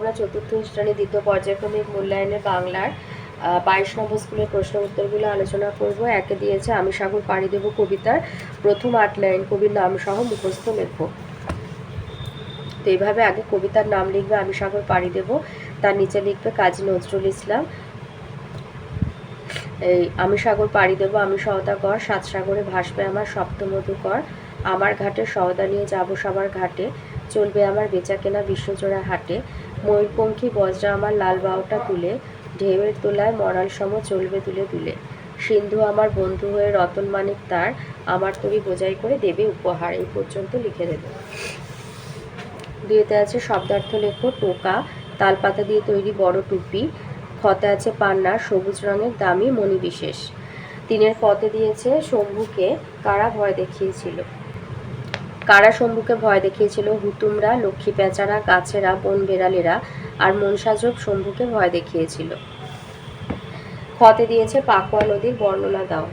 আমরা চতুর্থ শ্রেণি, দ্বিতীয় পর্যায়ক্রমিক মূল্যায়নের বাংলার বাইশ নম্বর স্কুলের প্রশ্ন উত্তরগুলো আলোচনা করব। একে দিয়েছে আমি সাগর পাড়ি দেব কবিতার প্রথম আট লাইন। কবির নাম সহ মুখস্থ লেখো। তো এইভাবে আগে কবিতার নাম লিখবে আমি সাগর পাড়ি দেব তার নিচে লিখবে কাজী নজরুল ইসলাম। এই, আমি সাগর পাড়ি দেব আমি সওদাগর সাত সাগরে ভাসবে আমার সপ্তমধুকর আমার ঘাটে সওদা নিয়ে যাব সবার ঘাটে, চলবে আমার বেচা কেনা বিশ্বজোড়া হাটে। ময়ূরপঙ্খী বজ্রা আমার লাল বাউটা তুলে, ঢেউয়ের তোলায় মরাল সম চলবে তুলে তুলে। সিন্ধু আমার বন্ধু হয়ে রতন মানিক তার আমার তরি বোঝাই করে দেবে উপহার, এই পর্যন্ত লিখে দেবে। দুইতে আছে শব্দার্থ লেখো, টোকা, তালপাতা দিয়ে তৈরি বড় টুপি খতে আছে পান্না, সবুজ রঙের দামি মণিবিশেষ। তিনের পথে দিয়েছে শম্ভুকে, কারা ভয় দেখিয়েছিল? কারা শম্ভুকে ভয় দেখিয়েছিল হুতুমরা, লক্ষ্মী পেঁচারা গাছেরা, বন বেড়ালেরা আর মনসাজক শম্ভুকে ভয় দেখিয়েছিল। খতে দিয়েছে পাকুয়া নদীর বর্ণনা দাও।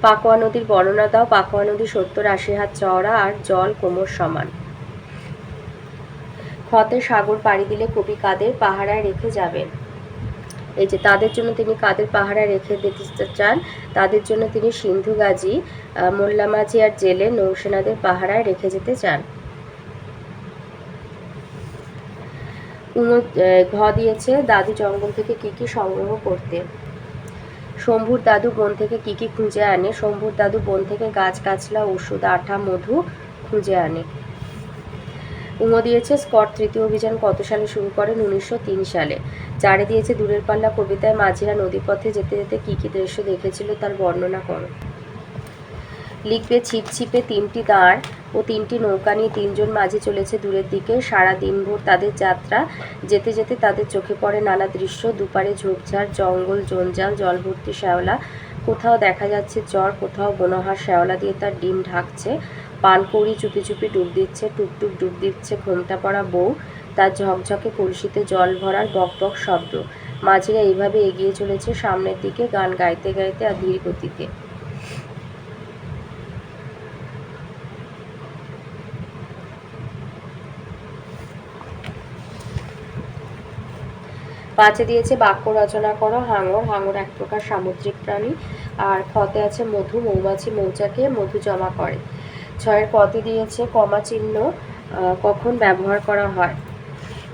পাকুয়া নদীর বর্ণনা দাও, পাকুয়া নদী সত্তর আশি হাত চওড়া আর জল কোমর সমান। খতে সাগর পাড়ি দিলে কবি কাদের পাহারায় রেখে যাবেন? এই যে তাদের জন্য তিনি কাদের পাহারায় রেখে দিতে চান? তাদের জন্য তিনি সিন্ধু গাজী মোল্লামাঝি আর জেলে নৌসেনাদের পাহারায় রেখে যেতে চান। ঘ দিয়েছে, দাদু জঙ্গল থেকে কি কি সংগ্রহ করতে? শম্ভুর দাদু বন থেকে কি কি খুঁজে আনে? শম্ভুর দাদু বন থেকে গাছ, গাছলা, ওষুধ, আঠা, মধু খুঁজে আনে। উমো দিয়েছে স্কট তৃতীয় অভিযান কত সালে শুরু করেন? উনিশশো তিন সালে। চারে দিয়েছে দূরের পাল্লা কবিতায় মাঝিরা নদীপথে যেতে যেতে কী কী দৃশ্য দেখেছিল তার বর্ণনা করো। লিখবে ছিপছিপে তিনটি দাঁড় ও তিনটি নৌকা নিয়ে তিনজন মাঝি চলেছে দূরের দিকে। সারা দিনভর তাদের যাত্রা, যেতে যেতে তাদের চোখে পড়ে নানা দৃশ্য। দুপারে ঝোপঝাড়, জঙ্গল, জঞ্জাল জল ভর্তি শ্যাওলা। কোথাও দেখা যাচ্ছে জ্বর, কোথাও বনহার শ্যাওলা দিয়ে তার ডিম ঢাকছে। পানকৌড়ি চুপি চুপি ডুব দিচ্ছে টুকটুক ডুব দিচ্ছে ঘোমটা পড়া বউ। তার ঝকঝকে কলসিতে জল ভরার বক বক শব্দ। মাঝিরা এইভাবে এগিয়ে চলেছে সামনের দিকে, গান গাইতে গাইতে আর ধীর গতিতে। পাঁচে দিয়েছে বাক্য রচনা করো, হাঙর হাঙর এক প্রকার সামুদ্রিক প্রাণী। আর খতে আছে মধু, মৌমাছি মৌচাকে মধু জমা করে। ছয়ের পথে দিয়েছে কমা চিহ্ন কখন ব্যবহার করা হয়।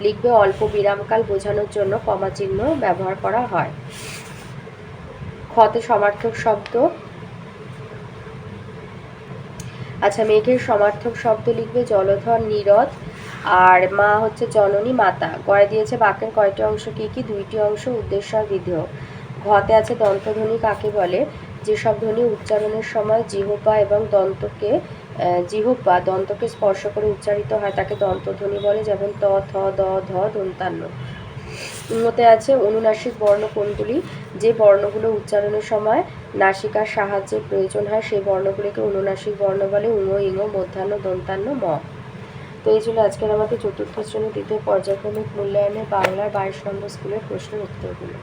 লিখবে অল্প বিরামকাল বোঝানোর জন্য কমা চিহ্ন ব্যবহার করা হয়। খতে সমার্থক শব্দ। আচ্ছা মেঘের সমার্থক শব্দ লিখবে জলধর নীরদ আর মা হচ্ছে জননী, মাতা। গড়ে দিয়েছে বাক্যের কয়টি অংশ, কি কি? দুইটি অংশ, উদ্দেশ্য বিধেয়। ঘতে আছে দন্তধ্বনি কাকে বলে? যেসব ধ্বনি উচ্চারণের সময় জিহ্বা এবং দন্তকে আহ, বা দন্তকে স্পর্শ করে উচ্চারিত হয় তাকে দন্তধ্বনি বলে যেমন ত থ দ ধ দন্তান্ন। উন্নতে আছে অনুনাসিক বর্ণ কোনগুলি যে বর্ণগুলো উচ্চারণের সময় নাসিকার সাহায্যে প্রয়োজন হয় সেই বর্ণগুলিকে অনুনাসিক বর্ণ বলে উঙ ইঙ মধ্যাহ্ন দন্তান্ন ম। তো এই ছিল আজকের আমাদের চতুর্থ শ্রেণি দ্বিতীয় পর্যায়ক্রমিক মূল্যায়নে বাংলার বাইশ নম্বর স্কুলের প্রশ্নের উত্তরগুলো।